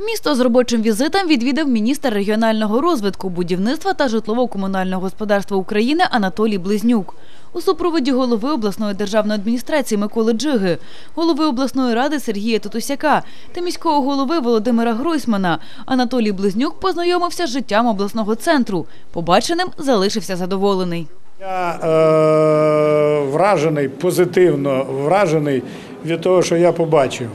Місто з робочим візитом відвідав міністр регіонального розвитку, будівництва та житлово-комунального господарства України Анатолій Близнюк. У супроводі голови обласної державної адміністрації Миколи Джиги, голови обласної ради Сергія Татусяка та міського голови Володимира Гройсмана Анатолій Близнюк познайомився з життям обласного центру. Побаченим залишився задоволений. Я е, вражений, позитивно вражений від того, що я побачив.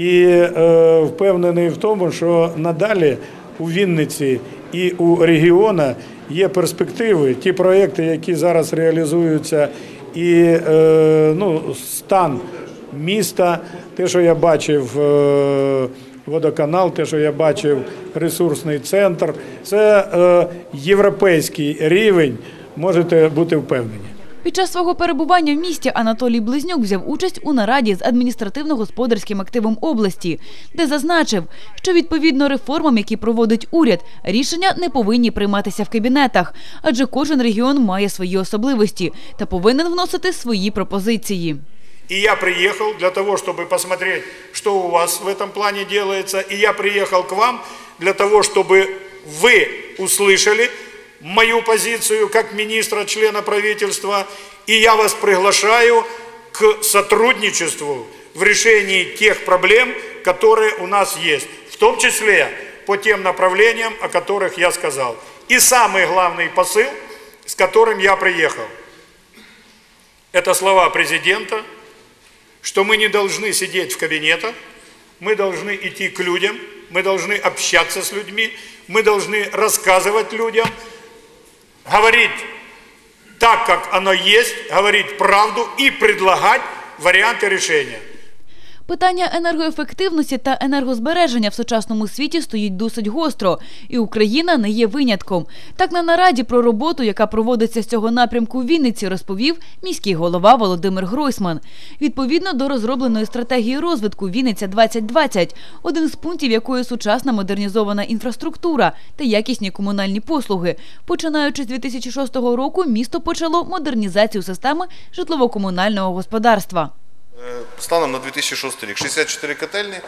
І е, впевнений в тому, що надалі у Вінниці і у регіона є перспективи, ті проекти, які зараз реалізуються, і е, ну, стан міста, те, що я бачив. Е, Водоканал, те, що я бачив, ресурсний центр, це е, європейський рівень, можете бути впевнені. Під час свого перебування в місті Анатолій Близнюк взяв участь у нараді з адміністративно-господарським активом області, де зазначив, що відповідно реформам, які проводить уряд, рішення не повинні прийматися в кабінетах, адже кожен регіон має свої особливості та повинен вносити свої пропозиції. И я приехал для того, чтобы посмотреть, что у вас в этом плане делается. И я приехал к вам для того, чтобы вы услышали мою позицию как министра, члена правительства. И я вас приглашаю к сотрудничеству в решении тех проблем, которые у нас есть. В том числе по тем направлениям, о которых я сказал. И самый главный посыл, с которым я приехал. Это слова президента, что мы не должны сидеть в кабинетах, мы должны идти к людям, мы должны общаться с людьми, мы должны рассказывать людям, говорить так, как оно есть, говорить правду и предлагать варианты решения. Питання енергоефективності та енергозбереження в сучасному світі стоїть досить гостро, і Україна не є винятком. Так на нараді про роботу, яка проводиться з цього напрямку в Вінниці, розповів міський голова Володимир Гройсман. Відповідно до розробленої стратегії розвитку Вінниця 2020 один з пунктів якої сучасна модернізована інфраструктура та якісні комунальні послуги. Починаючи з 2006 року, місто почало модернізацію системи житлово-комунального господарства. Е, Станом на 2006 рік 64 котельні.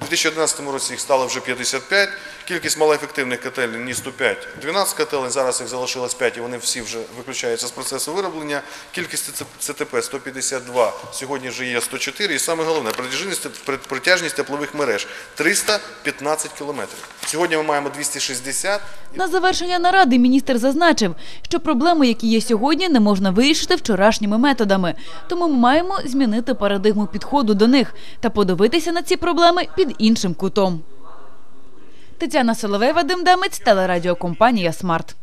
У 2011 році їх стало вже 55. Кількість малоефективних котельень ні 105, 12 котелень. Зараз їх залишилось 5 і вони всі вже виключаються з процесу вироблення. Кількість ЦТП 152, сьогодні вже є 104. І саме головне, протяжність теплових мереж 315 кілометрів. Сьогодні ми маємо 260. На завершення наради міністр зазначив, що проблеми, які є сьогодні, не можна вирішити вчорашніми методами. Тому ми маємо змінити парадигму підходу до них та подивитися на ці проблеми під іншим кутом. Тетяна Соловей, Вадим Демець, телерадіокомпанія Смарт.